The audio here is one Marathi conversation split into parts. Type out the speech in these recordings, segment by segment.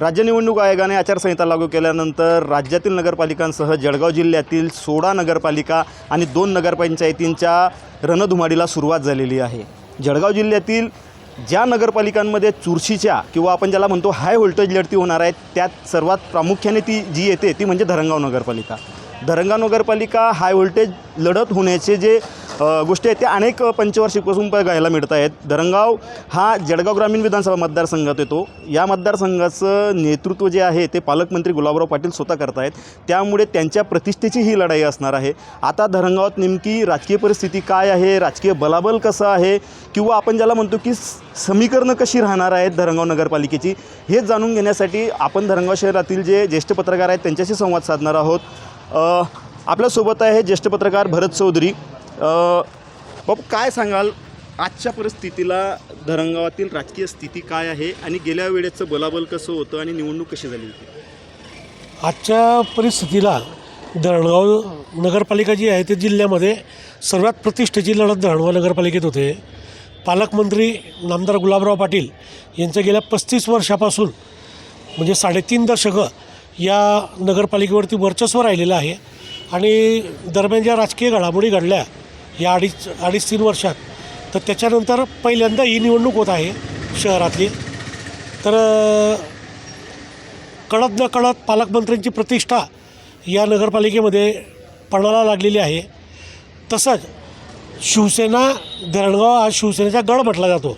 राज्य निवडणूक आयोगाने आचारसंहिता लागू केल्यानंतर राज्यातील नगरपालिकांसह जळगाव जिल्ह्यातील सोळा नगरपालिका आणि दोन नगरपंचायतींच्या रणधुमाडीला सुरुवात झालेली आहे. जळगाव जिल्ह्यातील ज्या नगरपालिकांमध्ये चुरशीच्या किंवा आपण ज्याला म्हणतो हाय व्होल्टेज लढती होणार आहेत त्यात सर्वात प्रामुख्याने ती जी येते ती म्हणजे धरणगाव नगरपालिका. धरणगाव नगरपालिका हाय व्होल्टेज लढत होण्याचे जे गोष्टी आहेत त्या अनेक पंचवार्षिकपासून बघायला मिळत आहेत. धरणगाव हा जळगाव ग्रामीण विधानसभा मतदारसंघात येतो. या मतदारसंघाचं नेतृत्व जे आहे ते पालकमंत्री गुलाबराव पाटील स्वतः करतायत. त्यामुळे त्यांच्या प्रतिष्ठेची ही लढाई असणार आहे. आता धरणगावात नेमकी राजकीय परिस्थिती काय आहे? राजकीय बलाबल कसं आहे? किंवा आपण ज्याला म्हणतो की समीकरणं कशी राहणार आहेत धरणगाव नगरपालिकेची? हे जाणून घेण्यासाठी आपण धरणगाव शहरातील जे ज्येष्ठ पत्रकार आहेत त्यांच्याशी संवाद साधणार आहोत. आपल्यासोबत आहे ज्येष्ठ पत्रकार भरत चौधरी. बाबू काय सांगाल? आजच्या परिस्थितीला धरणगावातील राजकीय स्थिती काय आहे आणि गेल्या वेळेचं बलाबल कसं होतं आणि निवडणूक कशी झाली होती? आजच्या परिस्थितीला धरणगाव नगरपालिका जी आहे ते जिल्ह्यामध्ये सर्वात प्रतिष्ठेची लढत धरणगाव नगरपालिकेत होते. पालकमंत्री नामदार गुलाबराव पाटील यांचं गेल्या पस्तीस वर्षापासून म्हणजे साडेतीन दशकं या नगरपालिकेवरती वर्चस्व राहिलेलं आहे. आणि दरम्यान ज्या राजकीय घडामोडी घडल्या या अडीच अडीच तीन वर्षात. तर त्याच्यानंतर पहिल्यांदा ही निवडणूक होत आहे शहरातली. तर कळत न कळत पालकमंत्र्यांची प्रतिष्ठा या नगरपालिकेमध्ये पणाला लागलेली आहे. तसंच शिवसेना धरणगाव हा शिवसेनेचा गड म्हटला जातो.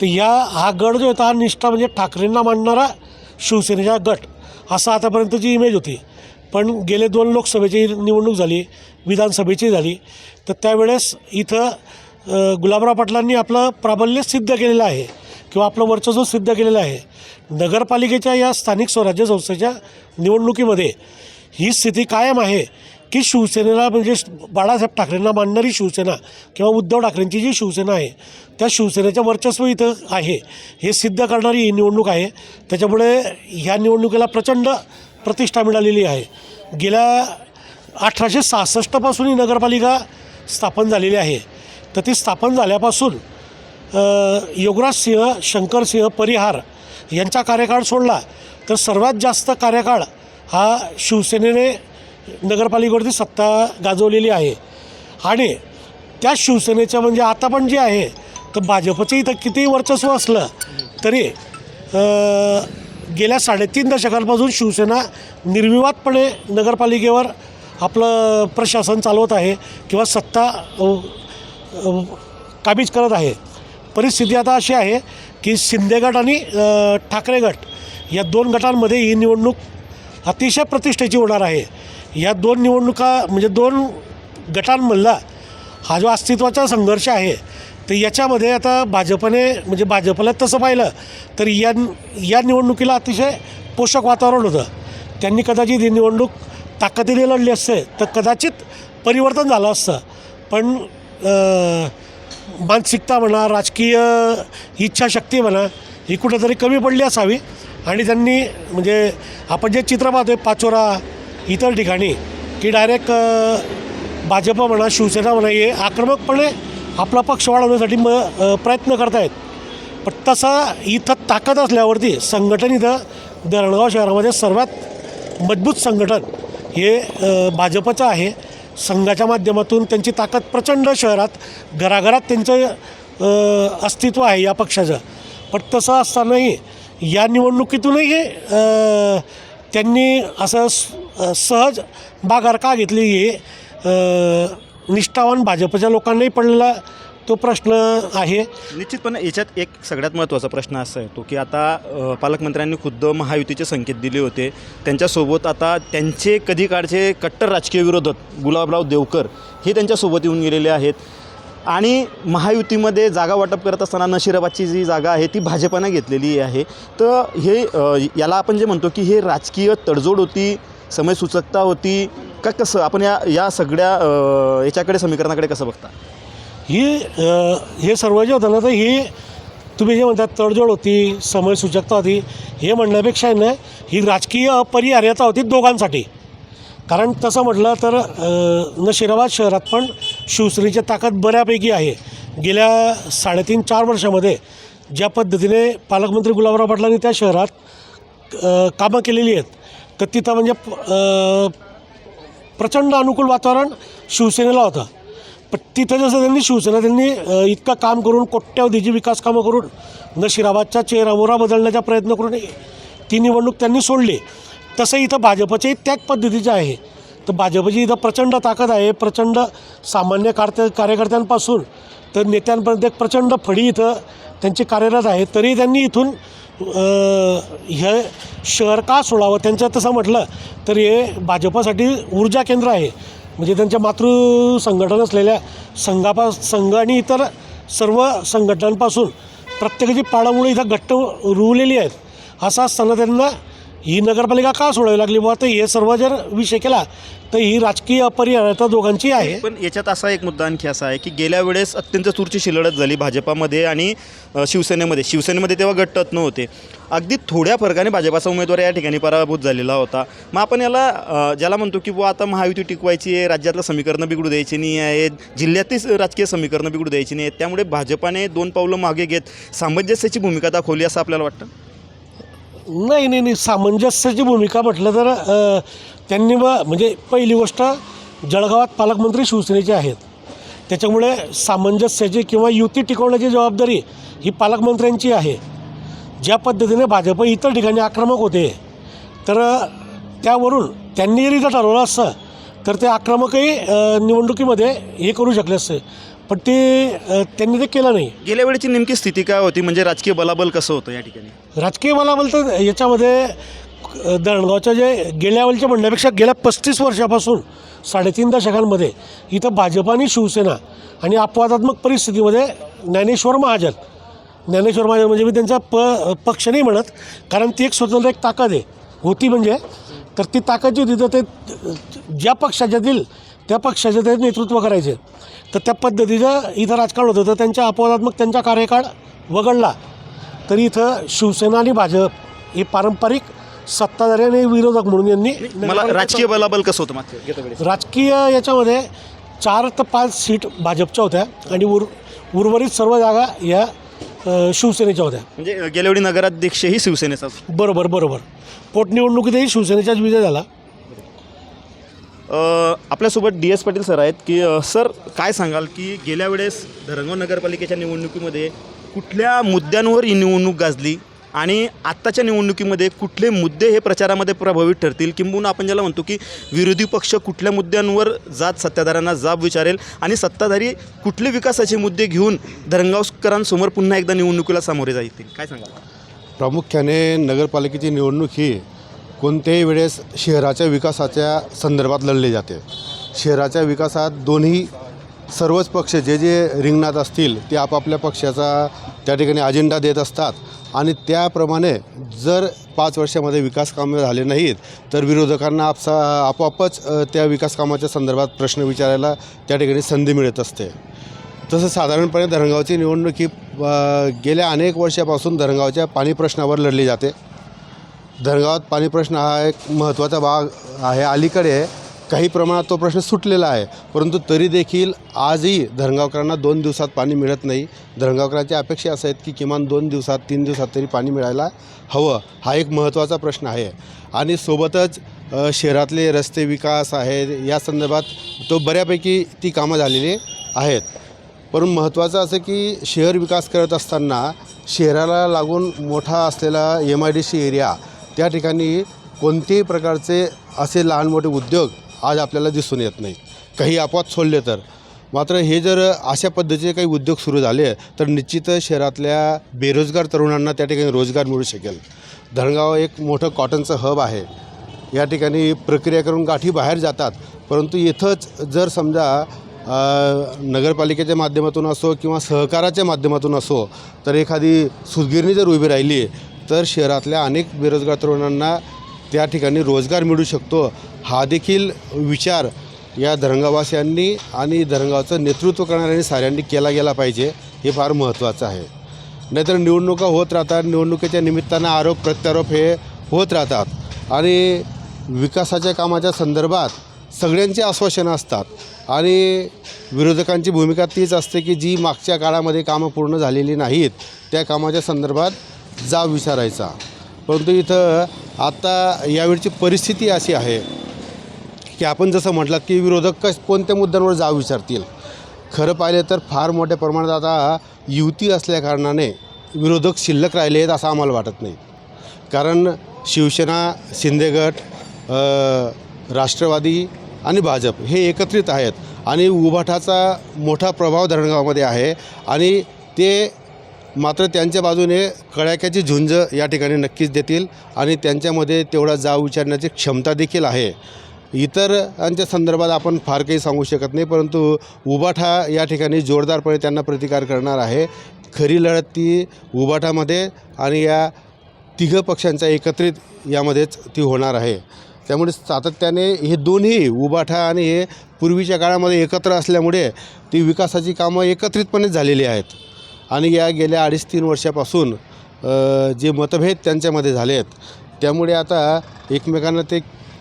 तर या हा गड जो होता हा निष्ठा म्हणजे ठाकरेंना मांडणारा शिवसेनेचा गट असा आतापर्यंतची इमेज होती. पण गेले दोन लोकसभेची निवडणूक झाली विधानसभेची झाली. तर त्यावेळेस इथं गुलाबराव पाटलांनी आपलं प्राबल्य सिद्ध केलेलं आहे किंवा आपलं वर्चस्व सिद्ध केलेलं आहे. नगरपालिकेच्या या स्थानिक स्वराज्य संस्थेच्या निवडणुकीमध्ये ही स्थिती कायम आहे की शिवसेनेला म्हणजे बाळासाहेब ठाकरेंना मानणारी शिवसेना किंवा उद्धव ठाकरेंची जी शिवसेना आहे त्या शिवसेनेचं वर्चस्व इथं आहे. हे सिद्ध करणारी ही निवडणूक आहे. त्याच्यामुळे ह्या निवडणुकीला प्रचंड प्रतिष्ठा मिळालेली आहे. गेल्या अठराशे सहासष्टपासून ही नगरपालिका स्थापन झालेली आहे. तर ती स्थापन झाल्यापासून योगराज सिंह शंकरसिंह परिहार यांचा कार्यकाळ सोडला. तर सर्वात जास्त कार्यकाळ हा शिवसेनेने नगरपालिकेवरती सत्ता गाजवलेली आहे. आणि त्या शिवसेनेच्या म्हणजे आता पण जे आहे तर भाजपचं इथं कितीही वर्चस्व असलं तरी गेल्या साडेतीन दशकांपासून शिवसेना निर्विवादपणे नगरपालिकेवर आपलं प्रशासन चालवत आहे किंवा सत्ता काबीज करत आहे. परिस्थिती आता अशी आहे की शिंदे गट आणि ठाकरे गट या दोन गटांमध्ये ही निवडणूक अतिशय प्रतिष्ठेची होणार आहे. या दोन निवडणुका म्हणजे दोन गटांमधला हा जो अस्तित्वाचा संघर्ष आहे तर याच्यामध्ये आता भाजपने म्हणजे भाजपला तसं पाहिलं तर या या निवडणुकीला अतिशय पोषक वातावरण होतं. त्यांनी कदाचित ही निवडणूक ताकदीने लढली असते तर कदाचित परिवर्तन झालं असतं. पण मानसिकता म्हणा राजकीय इच्छाशक्ती म्हणा ही कुठेतरी कमी पडली असावी. आणि त्यांनी म्हणजे आपण जे चित्र पाहतोय पाचोरा इतर ठिकाणी की डायरेक्ट भाजप म्हणा शिवसेना म्हणा हे आक्रमकपणे आपला पक्ष वाढवण्यासाठी म प्रयत्न करतायत. पण तसा इथं ताकद असल्यावरती संघटन इथं धरणगाव शहरामध्ये सर्वात मजबूत संघटन हे भाजपचं आहे. संघाच्या माध्यमातून त्यांची ताकद प्रचंड शहरात घराघरात त्यांचं अस्तित्व आहे या पक्षाचं. पण तसं असतानाही या निवडणुकीतूनही हे त्यांनी असं सहज बागार का घेतली हे निष्ठावान भाजपच्या लोकांनाही पडलेला तो प्रश्न आहे. निश्चितपणे याच्यात एक सगळ्यात महत्त्वाचा प्रश्न असा येतो की आता पालकमंत्र्यांनी खुद्द महायुतीचे संकेत दिले होते. त्यांच्यासोबत आता त्यांचे कधी काळचे कट्टर राजकीय विरोधक गुलाबराव देवकर हे त्यांच्यासोबत येऊन गेलेले आहेत. आणि महायुतीमध्ये जागा वाटप करत असताना नशिराबादची जी जागा आहे ती भाजपानं घेतलेली आहे. तर हे याला आपण जे म्हणतो की हे राजकीय तडजोड होती समयसूचकता होती. का कसं? आपण या या सगळ्या याच्याकडे समीकरणाकडे कसं बघता? ही हे सर्व जे होतं ना तर ही तुम्ही जे म्हणतात तडजोड होती समयसूचकता होती हे म्हणण्यापेक्षा आहे ना ही राजकीय अपरिहार्यता होती दोघांसाठी. कारण तसं म्हटलं तर नशिराबाद शहरात पण शिवसेनेची ताकद बऱ्यापैकी आहे. गेल्या साडेतीन चार वर्षामध्ये ज्या पद्धतीने पालकमंत्री गुलाबराव पाटलांनी त्या शहरात कामं केलेली आहेत तर तिथं म्हणजे प्रचंड अनुकूल वातावरण शिवसेनेला होतं. पण तिथं जसं त्यांनी शिवसेना त्यांनी इतकं काम करून कोट्यावधीची विकास कामं करून नशिराबादच्या चेहरामोरा बदलण्याचा प्रयत्न करून ती निवडणूक त्यांनी सोडली. तसं इथं भाजपचेही त्याच पद्धतीचे आहे. तर भाजपची इथं प्रचंड ताकद आहे प्रचंड सामान्य कार्य कार्यकर्त्यांपासून तर नेत्यांपर्यंत एक प्रचंड फळी इथं त्यांची कार्यरत आहे. तरी त्यांनी इथून हे शहर का सोडावं त्यांचं तसं म्हटलं तर हे भाजपासाठी ऊर्जा केंद्र आहे. म्हणजे त्यांच्या मातृ संघटना असलेल्या संघापा संघ आणि इतर सर्व संघटनांपासून प्रत्येकाची पाळामुळे इथं घट्ट रुवलेली आहेत. असं असताना त्यांना ही नगरपालिका का सोडावी लागली? बुवा तर हे सर्व जर विषय केला तर ही राजकीय अपरिहार्यता दोघांची आहे. पण याच्यात असा एक मुद्दा आणखी असा आहे की गेल्या वेळेस अत्यंत चुरची शिलडत झाली भाजपामध्ये आणि अ, शिवसेनेमध्ये. शिवसेनेमध्ये तेव्हा गट्टत नव्हते. अगदी थोड्या फरकाने भाजपाचा उमेदवार या ठिकाणी पराभूत झालेला होता. मग आपण याला अ, ज्याला म्हणतो की बुवा आता महायुती टिकवायची आहे राज्यातलं समीकरणं बिघडू द्यायची नाही आहेत जिल्ह्यातील राजकीय समीकरणं बिघडू द्यायची नाही आहेत त्यामुळे भाजपाने दोन पावलं मागे घेत सामंजस्याची भूमिका दाखवली असं आपल्याला वाटतं? नाही नाही नाही सामंजस्याची भूमिका म्हटलं तर त्यांनी ब म्हणजे पहिली गोष्ट जळगावात पालकमंत्री शिवसेनेचे आहेत. त्याच्यामुळे सामंजस्याची किंवा युती टिकवण्याची जबाबदारी ही पालकमंत्र्यांची आहे. ज्या पद्धतीने भाजप इतर ठिकाणी आक्रमक होते तर त्यावरून त्यांनी जरी जर ठरवलं असतं तर ते आक्रमकही निवडणुकीमध्ये हे करू शकले असते. पण ते अ, त्यांनी ते केलं नाही. गेल्या वेळेची नेमकी स्थिती काय होती? म्हणजे राजकीय बलाबल कसं होतं या ठिकाणी? राजकीय मला बोलतं याच्यामध्ये अ, दळणगावच्या जे गेल्या वेळच्या म्हणण्यापेक्षा गेल्या पस्तीस वर्षापासून साडेतीन दशकांमध्ये इथं भाजप आणि शिवसेना आणि अपवादात्मक परिस्थितीमध्ये ज्ञानेश्वर महाजन. ज्ञानेश्वर महाजन म्हणजे मी त्यांचा प पक्ष नाही म्हणत कारण ती एक स्वतंत्र एक ताकद आहे. होती म्हणजे तर ती ताकद जी होती तर ते ज्या पक्षाच्यातील त्या पक्षाचे ते नेतृत्व करायचे. तर त्या पद्धतीचं इथं राजकारण होतं तर त्यांच्या अपवादात्मक त्यांचा कार्यकाळ वगळला. तरी इथं शिवसेना आणि भाजप हे पारंपरिक सत्ताधारी आणि विरोधक म्हणून यांनी मला राजकीय बलाबल कसं होतं? राजकीय याच्यामध्ये चार ते पाच सीट भाजपच्या होत्या आणि उर उर्वरित सर्व जागा या शिवसेनेच्या होत्या. म्हणजे गेल्या वेळी नगराध्यक्षही शिवसेनेचा बरोबर बरोबर. पोटनिवडणुकीतही शिवसेनेचाच विजय झाला. आपल्यासोबत डी एस पाटील सर आहेत की सर काय सांगाल की गेल्या वेळेस धरणगाव नगरपालिकेच्या निवडणुकीमध्ये कुठल्या मुद्द्यांवर ही निवडणूक गाजली आणि आत्ताच्या निवडणुकीमध्ये कुठले मुद्दे हे प्रचारामध्ये प्रभावित ठरतील? किंबहुना आपण ज्याला म्हणतो की विरोधी पक्ष कुठल्या मुद्द्यांवर जात सत्ताधाऱ्यांना जाब विचारेल आणि सत्ताधारी कुठले विकासाचे मुद्दे घेऊन धरणगावकरांसमोर पुन्हा एकदा निवडणुकीला सामोरे जातील? काय सांगाल? प्रामुख्याने नगरपालिकेची निवडणूक ही कोणत्याही वेळेस शहराच्या विकासाच्या संदर्भात लढले जाते. शहराच्या विकासात दोन्ही सर्वच पक्ष जे जे रिंगणात असतील ते आपापल्या पक्षाचा त्या ठिकाणी अजेंडा देत असतात. आणि त्याप्रमाणे जर पाच वर्षामध्ये विकास कामे झाले नाहीत तर विरोधकांना आपसा आपोआपच त्या विकास कामाच्या संदर्भात प्रश्न विचारायला त्या ठिकाणी संधी मिळत असते. तसं साधारणपणे धरणगावची निवडणूक ही गेल्या अनेक वर्षापासून धरणगावच्या पाणी प्रश्नावर लढली जाते. धरगावात पाणी प्रश्न हा एक महत्त्वाचा भाग आहे. अलीकडे काही प्रमाणात तो प्रश्न सुटलेला आहे. परंतु तरी देखील आजही धरणगावकरांना दोन दिवसात पाणी मिळत नाही. धरणगावकरांची अपेक्षा असं आहेत की किमान दोन दिवसात तीन दिवसात तरी पाणी मिळायला हवं. हा एक महत्त्वाचा प्रश्न आहे. आणि सोबतच शहरातले रस्ते विकास आहे. या संदर्भात तो बऱ्यापैकी ती कामं झालेली आहेत. परंतु महत्त्वाचं असं की शहर विकास करत असताना शहराला लागून मोठा असलेला M I D C area त्या ठिकाणी कोणतेही प्रकारचे असे लहान मोठे उद्योग आज आपल्याला दिसून येत नाही. काही अपवाद सोडले तर. मात्र हे जर अशा पद्धतीचे काही उद्योग सुरू झाले तर निश्चितच शहरातल्या बेरोजगार तरुणांना त्या ठिकाणी रोजगार मिळू शकेल. धरणगाव एक मोठं कॉटनचं हब आहे. या ठिकाणी प्रक्रिया करून गाठी बाहेर जातात. परंतु इथंच जर समजा नगरपालिकेच्या माध्यमातून असो किंवा सहकाराच्या माध्यमातून असो तर एखादी सुदगिरणी जर उभी राहिली तर शहरातल्या अनेक बेरोजगार तरुणांना त्या ठिकाणी रोजगार मिळू शकतो. हा देखील विचार या धरणगाववासियांनी आणि धरणगावचं नेतृत्व करणाऱ्यांनी साऱ्यांनी केला गेला पाहिजे हे फार महत्त्वाचं आहे. नाहीतर निवडणुका होत राहतात निवडणुकीच्या निमित्तानं आरोप प्रत्यारोप हे होत राहतात आणि विकासाच्या कामाच्या संदर्भात सगळ्यांची आश्वासनं असतात आणि विरोधकांची भूमिका तीच असते की जी मागच्या काळामध्ये कामं पूर्ण झालेली नाहीत त्या कामाच्या संदर्भात जाब विचारायचा. परंतु इथं आता यावेळची परिस्थिती अशी आहे की आपण जसं म्हटलं की विरोधक कश कोणत्या मुद्द्यांवर जाव विचारतील? खरं पाहिलं तर फार मोठ्या प्रमाणात आता युती असल्याकारणाने विरोधक शिल्लक राहिले आहेत असं आम्हाला वाटत नाही. कारण शिवसेना शिंदेगट राष्ट्रवादी आणि भाजप हे एकत्रित आहेत आणि उभाटाचा मोठा प्रभाव धरणगावामध्ये आहे आणि ते मात्र त्यांच्या बाजूने कडाक्याची झुंज या ठिकाणी नक्कीच देतील आणि त्यांच्यामध्ये तेवढा जाव विचारण्याची क्षमता देखील आहे. इतरांच्या संदर्भात आपण फार काही सांगू शकत नाही परंतु उबाठा या ठिकाणी जोरदारपणे त्यांना प्रतिकार करणार आहे. खरी लढत ती उबाठामध्ये आणि या तिघं पक्षांच्या एकत्रित यामध्येच ती होणार आहे. त्यामुळे सातत्याने हे दोन्ही उबाठा आणि हे पूर्वीच्या काळामध्ये एकत्र असल्यामुळे ती विकासाची कामं एकत्रितपणे झालेली आहेत. आणि या गेल्या अडीच तीन वर्षापासून जे मतभेद त्यांच्यामध्ये झाले आहेत त्यामुळे आता एकमेकांना ते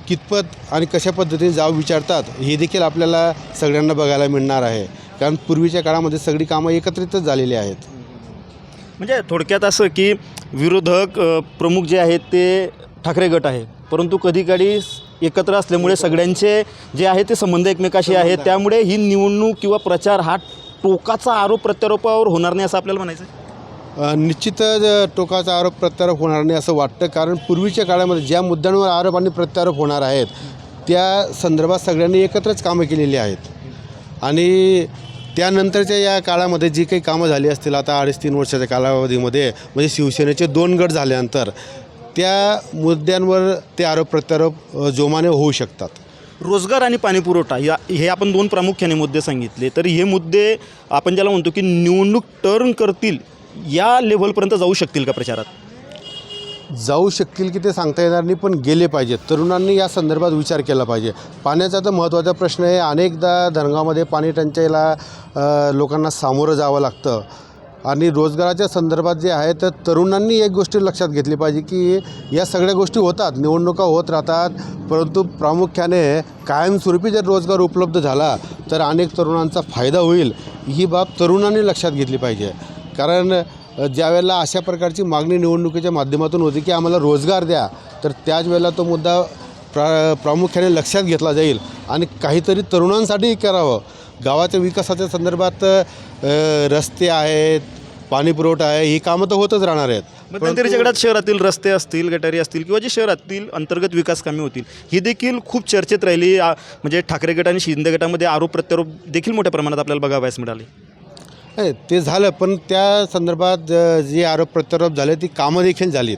कितपत आणि कशा पद्धतीने जाव विचारतात हे देखील आपल्याला सगळ्यांना बघायला मिळणार आहे. कारण पूर्वीच्या काळामध्ये सगळी कामं एकत्रितच झालेली आहेत. म्हणजे थोडक्यात असं की विरोधक प्रमुख जे आहेत ते ठाकरे गट आहे. परंतु कधी कधी एकत्र असल्यामुळे सगळ्यांचे जे आहे ते संबंध एकमेकाशी आहेत. त्यामुळे ही निवडणूक किंवा प्रचार हा टोकाचा आरोप प्रत्यारोपावर होणार नाही असं आपल्याला म्हणायचं आहे. निश्चितच टोकाचा आरोप प्रत्यारोप होणार नाही असं वाटतं. कारण पूर्वीच्या काळामध्ये ज्या मुद्द्यांवर आरोप आणि प्रत्यारोप होणार आहेत त्या संदर्भात सगळ्यांनी एकत्रच कामं केलेली आहेत. आणि त्यानंतरच्या या काळामध्ये जी काही कामं झाली असतील आता अडीच तीन वर्षाच्या कालावधीमध्ये म्हणजे शिवसेनेचे दोन गट झाल्यानंतर त्या मुद्द्यांवर ते आरोप प्रत्यारोप जोमाने होऊ शकतात. रोजगार आणि पाणीपुरवठा या हे आपण दोन प्रामुख्याने मुद्दे सांगितले. तर हे मुद्दे आपण ज्याला म्हणतो की निवडणूक टर्न करतील या लेव्हलपर्यंत जाऊ शकतील का प्रचारात? जाऊ शकतील की ते सांगता येणार नाही पण गेले पाहिजेत. तरुणांनी या संदर्भात विचार केला पाहिजे. पाण्याचा तर महत्त्वाचा प्रश्न आहे. अनेकदा धरणगावमध्ये पाणी टंचाईला लोकांना सामोरं जावं लागतं. आणि रोजगाराच्या संदर्भात जे आहे तर तरुणांनी एक गोष्ट लक्षात घेतली पाहिजे की या सगळ्या गोष्टी होतात निवडणुका होत राहतात परंतु प्रामुख्याने कायमस्वरूपी जर रोजगार उपलब्ध झाला तर अनेक तरुणांचा फायदा होईल ही बाब तरुणांनी लक्षात घेतली पाहिजे. कारण ज्यावेळेला अशा प्रकारची मागणी निवडणुकीच्या माध्यमातून होती की आम्हाला रोजगार द्या तर त्याच वेळेला तो मुद्दा प्रा प्रामुख्याने लक्षात घेतला जाईल आणि काहीतरी तरुणांसाठीही करावं. गावाच्या विकासाच्या संदर्भात रस्ते आहेत पाणी पुरवठा आहे ही कामं तर होतच राहणार आहेत. मध्यंतरीच्या काळात शहरातील रस्ते असतील गटारी असतील किंवा जे शहरातील अंतर्गत विकास कामे होतील ही देखील खूप चर्चेत राहिली. म्हणजे ठाकरे गट आणि शिंदे गटामध्ये आरोप प्रत्यारोप देखील मोठ्या प्रमाणात आपल्याला बघावयास मिळाले. ते झालं पण त्या संदर्भात जे आरोप प्रत्यारोप झाले ती कामं देखील झालीत.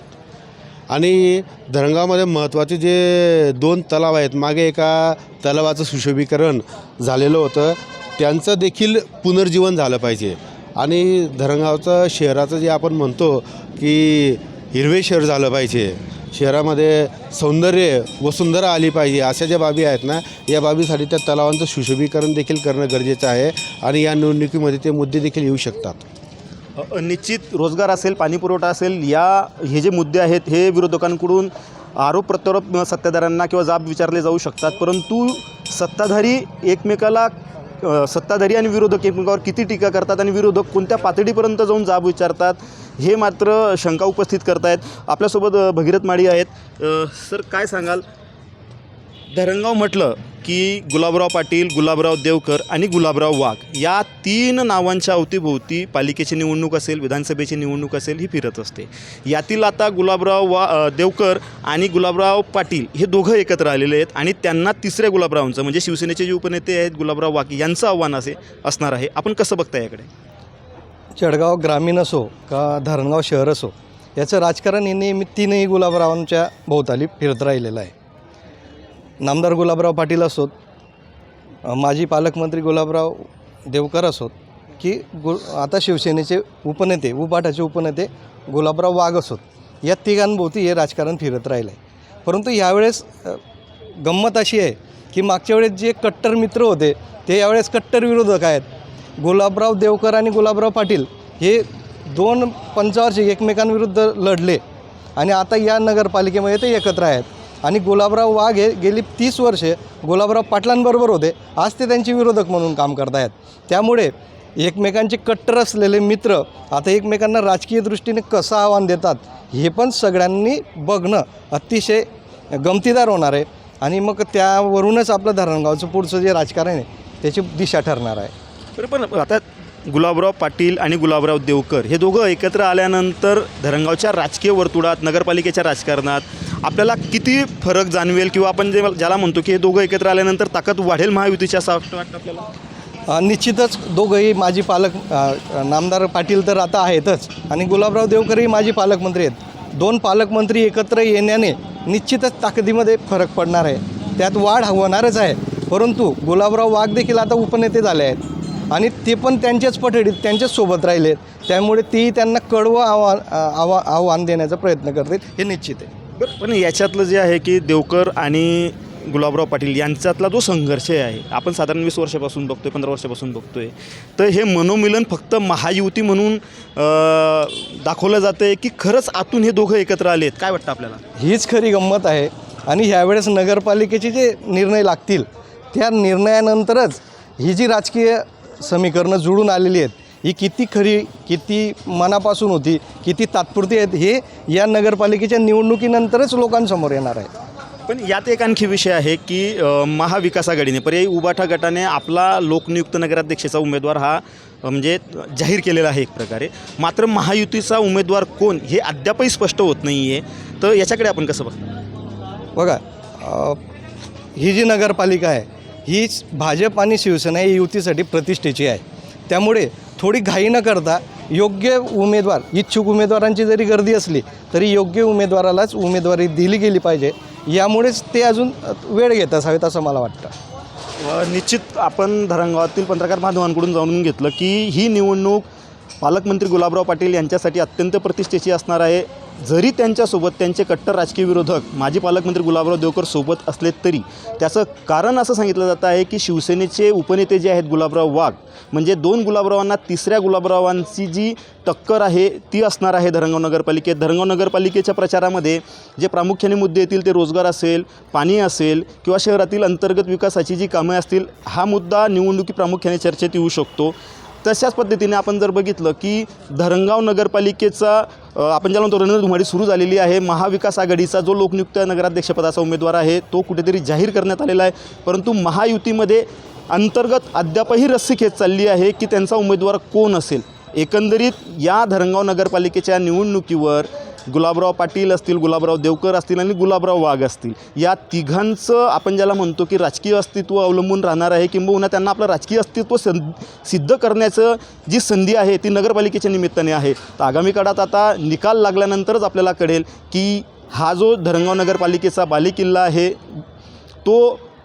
आणि धरणगावमध्ये महत्त्वाचे जे दोन तलाव आहेत मागे एका तलावाचं सुशोभीकरण झालेलं होतं. त्यांचं देखील पुनर्जीवन झालं पाहिजे. आणि धरणगावचं शहराचं जे आपण म्हणतो की हिरवे शहर झालं पाहिजे. शहरामध्ये सौंदर्य वसुंधरा आली पाहिजे अशा ज्या बाबी आहेत ना या बाबीसाठी त्या तलावांचं सुशोभीकरण देखील करणं गरजेचं आहे आणि या निवडणुकीमध्ये ते मुद्दे देखील येऊ शकतात. निश्चित रोजगार असेल पाणी पुरवठा असेल या हे जे मुद्दे आहेत हे विरोधकांकडून आरोप प्रत्यारोप सत्ताधाऱ्यांना किंवा जाब विचारले जाऊ शकतात. परंतु सत्ताधारी एकमेकाला सत्ताधारी आणि विरोधक एकमेकावर किती टीका करतात आणि विरोधक कोणत्या पातळीपर्यंत जाऊन जाब विचारतात हे मात्र शंका उपस्थित करतायत. आपल्यासोबत भगीरथ माळी आहेत. सर काय सांगाल? धरणगाव म्हटलं की गुलाबराव पाटील गुलाबराव देवकर आणि गुलाबराव वाघ या तीन नावांच्या अवतीभोवती पालिकेची निवडणूक असेल विधानसभेची निवडणूक असेल ही फिरत असते. यातील आता गुलाबराव वा देवकर आणि गुलाबराव पाटील हे दोघं एकत्र आलेले आहेत आणि त्यांना तिसऱ्या गुलाबरावांचं म्हणजे शिवसेनेचे जे उपनेते आहेत गुलाबराव वाघ यांचं आव्हान असे असणार आहे. आपण कसं बघता याकडे? जळगाव ग्रामीण असो का धरणगाव शहर असो याचं राजकारण हे नेहमी तीनही गुलाबरावांच्या भोवताली फिरत राहिलेलं आहे. नामदार गुलाबराव पाटील असोत माजी पालकमंत्री गुलाबराव देवकर असोत की गु आता शिवसेनेचे उपनेते उपाटाचे उपनेते गुलाबराव वाघ असोत. या तिघांभोवती हे राजकारण फिरत राहिलं आहे परंतु यावेळेस गंमत अशी आहे की मागच्या वेळेस जे कट्टर मित्र होते ते यावेळेस कट्टर विरोधक आहेत. गुलाबराव देवकर आणि गुलाबराव पाटील हे दोन पंचावर्षी एकमेकांविरुद्ध लढले आणि आता या नगरपालिकेमध्ये ते एकत्र आहेत. आणि गुलाबराव वाघ हे गेली तीस वर्षे गुलाबराव पाटलांबरोबर होते. आज ते त्यांचे विरोधक म्हणून काम करतायत. आहेत त्यामुळे एकमेकांचे कट्टर असलेले मित्र आता एकमेकांना राजकीय दृष्टीने कसं आव्हान देतात हे पण सगळ्यांनी बघणं अतिशय गमतीदार होणार आहे. आणि मग त्यावरूनच आपलं धरणगावचं पुढचं जे राजकारण आहे त्याची दिशा ठरणार आहे. बरं पण आता गुलाबराव पाटील आणि गुलाबराव देवकर हे दोघं एकत्र आल्यानंतर धरणगावच्या राजकीय वर्तुळात नगरपालिकेच्या राजकारणात आपल्याला किती फरक जाणवेल किंवा आपण जे ज्याला म्हणतो की हे दोघं एकत्र आल्यानंतर ताकद वाढेल महायुतीच्या असं वाटतं वाटतं आपल्याला? निश्चितच दोघंही माजी पालक नामदार पाटील तर आता आहेतच आणि गुलाबराव देवकरही माजी पालकमंत्री आहेत. दोन पालकमंत्री एकत्र येण्याने निश्चितच ताकदीमध्ये फरक पडणार आहे. त्यात वाढ होणारच आहे. परंतु गुलाबराव वाघ देखील आता उपनेते झाले आहेत. आणि ते पण त्यांच्याच पठडीत त्यांच्याच सोबत राहिलेत त्यामुळे तेही त्यांना कडवं आव्हान आव्हा आव्हान देण्याचा प्रयत्न करतील हे निश्चित आहे. बरं पण याच्यातलं जे आहे की देवकर आणि गुलाबराव पाटील यांच्यातला जो संघर्ष आहे आपण साधारण वीस वर्षापासून बघतोय पंधरा वर्षापासून बघतोय तर हे मनोमिलन फक्त महायुती म्हणून दाखवलं जातं आहे की खरंच आतून हे दोघं एकत्र आलेत? काय वाटतं आपल्याला? हीच खरी गंमत आहे. आणि ह्यावेळेस नगरपालिकेचे जे निर्णय लागतील त्या निर्णयानंतरच ही जी राजकीय समीकरणं जुळून आलेली आहेत. ही किती खरी किती मनापासून होती किती तात्पुरती आहेत हे या नगरपालिकेच्या निवडणुकीनंतरच लोकांसमोर येणार आहे. पण यात एक आणखी विषय आहे की महाविकास आघाडीने पर्यायी उबाठा गटाने आपला लोकनियुक्त नगराध्यक्षाचा उमेदवार हा म्हणजे जाहीर केलेला आहे एक प्रकारे. मात्र महायुतीचा उमेदवार कोण हे अद्यापही स्पष्ट होत नाही आहे तर याच्याकडे आपण कसं बघतो? बघा ही जी नगरपालिका आहे हीच भाजप आणि शिवसेना ही युतीसाठी प्रतिष्ठेची आहे. त्यामुळे थोडी घाई न करता योग्य उमेदवार इच्छुक उमेदवारांची जरी गर्दी असली तरी योग्य उमेदवारालाच उमेदवारी दिली गेली पाहिजे. यामुळेच ते अजून वेळ घेत असावेत असं मला वाटतं. निश्चित आपण धरणगावातील पत्रकार बांधवांकडून जाणून घेतलं की ही निवडणूक पालकमंत्री गुलाबराव पाटील यांच्यासाठी अत्यंत प्रतिष्ठेची असणार आहे. जरी त्यांच्यासोबत त्यांचे कट्टर राजकीय विरोधक माजी पालकमंत्री गुलाबराव देवकर सोबत असले तरी त्याचं कारण असं सांगितलं जातं आहे की शिवसेनेचे उपनेते जे आहेत गुलाबराव वाघ म्हणजे दोन गुलाबरावांना तिसऱ्या गुलाबरावांची जी टक्कर आहे ती असणार आहे धरणगाव नगरपालिकेत. धरणगाव नगरपालिकेच्या प्रचारामध्ये जे प्रामुख्याने मुद्दे येतील ते रोजगार असेल पाणी असेल किंवा शहरातील अंतर्गत विकासाची जी कामे असतील हा मुद्दा निवडणुकी प्रामुख्याने चर्चेत येऊ शकतो. तशाच पद्धतीने आपण जर बघितलं की धरणगाव नगरपालिकेचा आपण ज्याला म्हणतो रणधुमाडी सुरू झालेली आहे महाविकास आघाडीचा जो लोकनियुक्त नगराध्यक्षपदाचा उमेदवार आहे तो कुठेतरी जाहीर करण्यात आलेला आहे. परंतु महायुतीमध्ये अंतर्गत अद्यापही रस्सी खेच चालली आहे की त्यांचा उमेदवार कोण असेल? एकंदरीत या धरणगाव नगरपालिकेच्या निवडणुकीवर गुलाबराव पाटील असतील गुलाबराव देवकर असतील आणि गुलाबराव वाघ असतील. या तिघांचं आपण ज्याला म्हणतो की राजकीय अस्तित्व अवलंबून राहणार आहे किंबहुना त्यांना आपलं राजकीय अस्तित्व सं सिद्ध करण्याचं जी संधी आहे ती नगरपालिकेच्या निमित्ताने आहे. तर आगामी काळात आता निकाल लागल्यानंतरच आपल्याला कळेल की हा जो धरणगाव नगरपालिकेचा बालेकिल्ला आहे तो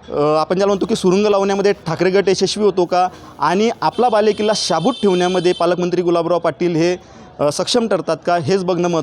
आपण ज्याला म्हणतो की सुरुंग लावण्यामध्ये ठाकरे गट यशस्वी होतो का? आणि आपला बालेकिल्ला शाबूत ठेवण्यामध्ये पालकमंत्री गुलाबराव पाटील हे सक्षम ठरतात का? हेच बघणं महत्त्वाचं